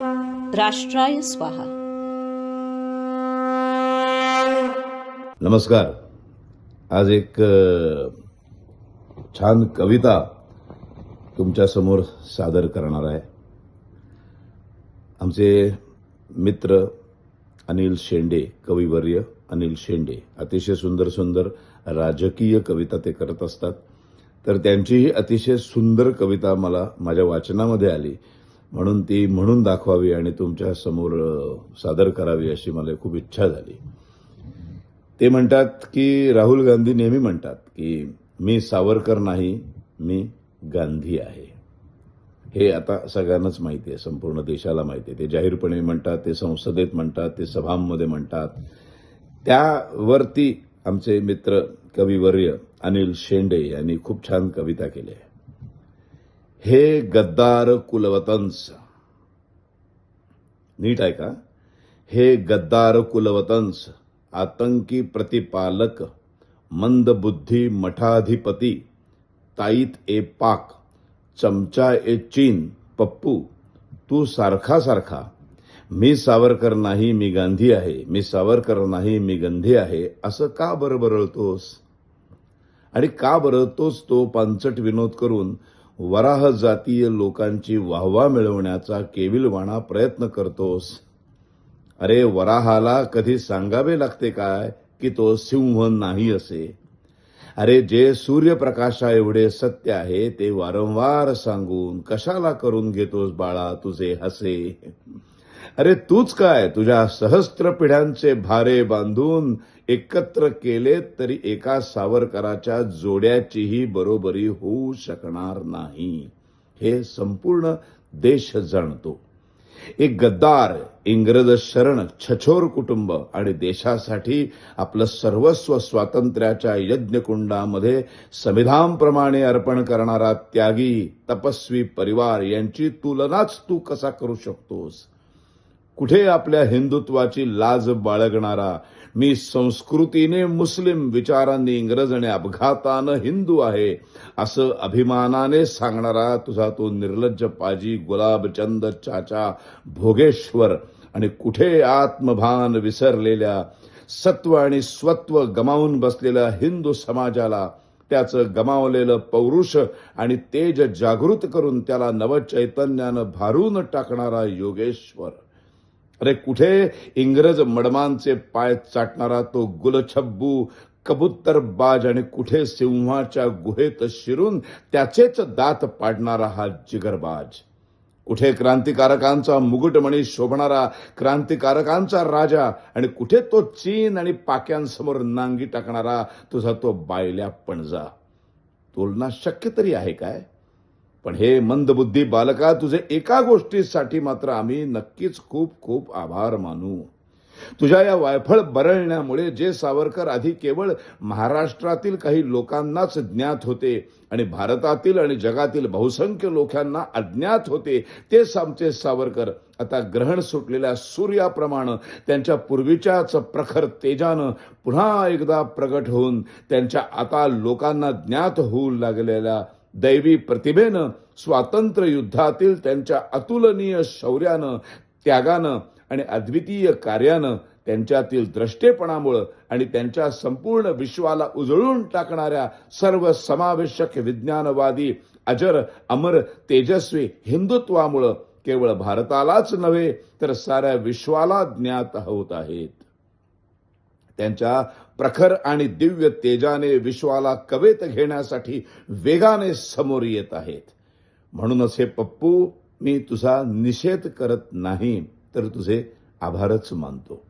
राष्ट्राय स्वाहा. नमस्कार. आज एक छान कविता तुमच्यासमोर सादर करणार आहे. आमचे मित्र अनिल शेंडे कविवर्य अनिल शेंडे अतिशय सुंदर सुंदर राजकीय कविता ते करत असतात. तर त्यांची ही अतिशय सुंदर कविता मला माझ्या वाचनामध्ये आली. म्हणून ती म्हणून दाखवावी आणि तुमच्यासमोर सादर करावी अशी मला खूप इच्छा झाली. ते म्हणतात की राहुल गांधी नेहमी म्हणतात की मी सावरकर नाही मी गांधी आहे. हे आता सगळ्यांनाच माहिती आहे संपूर्ण देशाला माहिती आहे. ते जाहीरपणे म्हणतात ते संसदेत म्हणतात ते सभांमध्ये म्हणतात. त्यावरती आमचे मित्र कविवर्य अनिल शेंडे यांनी खूप छान कविता केली आहे हे गद्दार कुलवतंस. नीट आहे का? हे गद्दार कुलवतंस आतंकी प्रतिपालक मंदबुद्धी मठाधिपती ताईत ए पाक चमचा ए चीन पप्पू तू सारखा सारखा. मी सावरकर नाही मी गांधी आहे. मी सावरकर नाही मी गंधी आहे. असं का बरं बरळतोस? आणि का बरं तो पांचट विनोद करून वराह जातीय लोकांची वाहवा मिळवण्याचा केविलवाणा प्रयत्न करतोस. अरे वराहाला कधी सांगावे लागते काय की तो सिंह नाही असे. अरे जे सूर्यप्रकाशा एवढे सत्य आहे ते वारंवार सांगून कशाला करून घेतोस बाळा तुझे हसे? अरे तूच काय? तुझ्या सहस्त्र पिढ्यांचे भारे बांधून एकत्र केले तरी एका सावरकराच्या जोड्याचीही बरोबरी होऊ शकणार नाही. हे संपूर्ण देश जाणतो. एक गद्दार इंग्रज शरण छछोर कुटुंब आणि देशासाठी आपलं सर्वस्व स्वातंत्र्याच्या यज्ञकुंडामध्ये संविधानप्रमाणे अर्पण करणारा त्यागी तपस्वी परिवार यांची तुलनाच तू कसा करू शकतोस? कुठे आपल्या हिंदुत्वाची लाज बाळगणारा? मी संस्कृतीने मुस्लिम विचारांनी इंग्रज आणि अपघातानं हिंदू आहे असं अभिमानाने सांगणारा तुझा तो निर्लज्ज पाजी गुलाबचंद चाचा भोगेश्वर आणि कुठे आत्मभान विसरलेल्या सत्व आणि स्वत्व गमावून बसलेल्या हिंदू समाजाला त्याचं गमावलेलं पौरुष आणि तेज जागृत करून त्याला नवचैतन्यानं भारून टाकणारा योगेश्वर. अरे कुठे? इंग्रज मडमांचे पाय चाटणारा तो गुलछब्बू कबुत्तरबाज आणि कुठे सिंहाच्या गुहेत शिरून त्याचेच दात पाडणारा हा जिगरबाज. कुठे क्रांतिकारकांचा मुकुटमणी शोभणारा क्रांतिकारकांचा राजा आणि कुठे तो चीन आणि पाक्यांसमोर नांगी टाकणारा तुझा तो बायल्या पणजा. तुलना शक्य तरी आहे काय? पण हे मंदबुद्धी बालका तुझे एका गोष्टीसाठी मात्र आम्ही नक्कीच खूप खूप आभार मानू. तुझ्या या वायफळ बरळण्यामुळे जे सावरकर आधी केवळ महाराष्ट्रातील काही लोकांनाच ज्ञात होते आणि भारतातील आणि जगातील बहुसंख्य लोकांना अज्ञात होते तेच आमचे सावरकर आता ग्रहण सुटलेल्या सूर्याप्रमाणे त्यांच्या पूर्वीच्याच प्रखर तेजानं पुन्हा एकदा प्रगट होऊन त्यांच्या आता लोकांना ज्ञात होऊ लागलेल्या दैवी प्रतिभेनं स्वातंत्र्य युद्धातील त्यांच्या अतुलनीय शौर्यानं त्यागानं आणि अद्वितीय कार्यानं त्यांच्यातील द्रष्टेपणामुळं आणि त्यांच्या संपूर्ण विश्वाला उजळून टाकणाऱ्या सर्व समावेशक विज्ञानवादी अजर अमर तेजस्वी हिंदुत्वामुळं केवळ भारतालाच नव्हे तर साऱ्या विश्वाला ज्ञात होत आहेत. त्यांच्या प्रखर आणि दिव्य तेजाने विश्वाला कवेत घेण्यासाठी वेगाने समोर येत आहेत. म्हणूनच हे पप्पू मी तुझा निषेध करत नाही तर तुझे आभारच मानतो.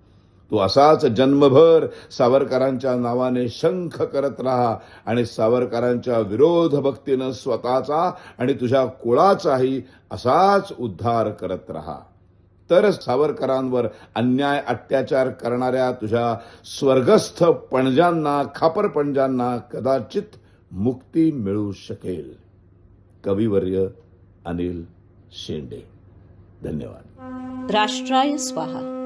तू असाच जन्मभर सावरकरांच्या नावाने शंख करत राहा आणि सावरकरांच्या विरोध भक्तीनं स्वतःचा आणि तुझ्या कुळाचाही असाच उद्धार करत राहा. तरच सावरकरांवर अन्याय अत्याचार करणाऱ्या तुझ्या स्वर्गस्थ पणजांना खापरपणजांना कदाचित मुक्ती मिळू शकेल. कविवर्य अनिल शेंडे. धन्यवाद. राष्ट्राय स्वाहा.